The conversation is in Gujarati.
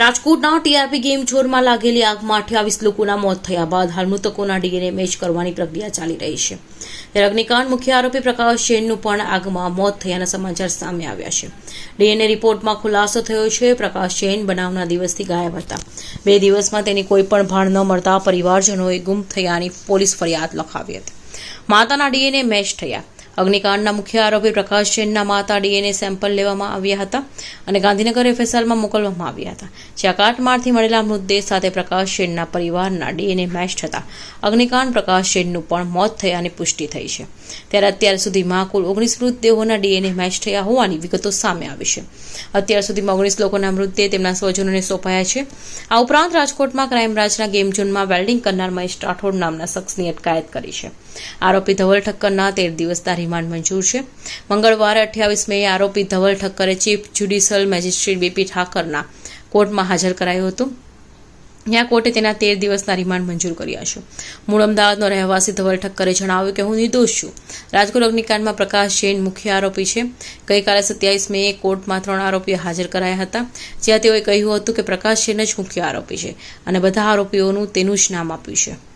રાજકોટના ટીઆરપી ગેમ ઝોનમાં લાગેલી આગમાં અઠ્યાવીસ લોકોના મોત થયા બાદ હાલ મૃતકોના ડીએનએ મેચ કરવાની પ્રક્રિયા ચાલી રહી છે. ત્યારે અગ્નિકાંડ મુખ્ય આરોપી પ્રકાશ જૈનનું પણ આગમાં મોત થયાના સમાચાર સામે આવ્યા છે. ડીએનએ રિપોર્ટમાં ખુલાસો થયો છે, પ્રકાશ જૈન બનાવના દિવસથી ગાયબ હતા. બે દિવસમાં તેની કોઈ પણ ભાણ ન મળતા પરિવારજનોએ ગુમ થયાની પોલીસ ફરિયાદ લખાવી હતી. માતાના ડીએનએ મેચ થયા. અગ્નિકાંડના મુખ્ય આરોપી પ્રકાશ જૈનના માતા ડીએનએ સેમ્પલ લેવામાં આવ્યા હતા અને ગાંધીનગર એફએસએલમાં મોકલવામાં આવ્યા હતા. જ્યાં કાટમાળથી મળેલા મૃતદેહ સાથે પ્રકાશ જૈનના પરિવારના ડીએનએ મેચ થતા અગ્નિકાંડ પ્રકાશ જૈનનું પણ મોત થયાની પુષ્ટિ થઈ છે. ત્યારે અત્યાર સુધીમાં કુલ ઓગણીસ મૃતદેહોના ડીએનએ મેચ થયા હોવાની વિગતો સામે આવી છે. અત્યાર સુધીમાં ઓગણીસ લોકોના મૃતદેહ તેમના સ્વજનોને સોંપાયા છે. આ ઉપરાંત રાજકોટમાં ક્રાઇમ બ્રાન્ચના ગેમ ઝોનમાં વેલ્ડિંગ કરનાર મહેશ રાઠોડ નામના શખ્સની અટકાયત કરી છે. આરોપી ધવલ ઠક્કરના તેર દિવસના રિમાન્ડ મંજૂર છે. મંગળવારે અઠ્યાવીસ મે આરોપી ધવલ ઠક્કરે ચીફ જ્યુડિશિયલ મેજિસ્ટ્રેટ બીપી ઠાકરના કોર્ટમાં હાજર કરાયો હતો. ત્યાં કોર્ટે તેના તેર દિવસના રિમાન્ડ મંજૂર કર્યા છે. મૂળ અમદાવાદનો રહેવાસી ધવલ ઠક્કરે જણાવ્યું કે હું નિર્દોષ છું. રાજકોટ અગ્નિકાંડમાં પ્રકાશ જૈન મુખ્ય આરોપી છે. ગઈકાલે સત્યાવીસ મે કોર્ટમાં ત્રણ આરોપીઓ હાજર કરાયા હતા, જ્યાં તેઓએ કહ્યું હતું કે પ્રકાશ જૈન જ મુખ્ય આરોપી છે અને બધા આરોપીઓનું તેનું જ નામ આપ્યું છે.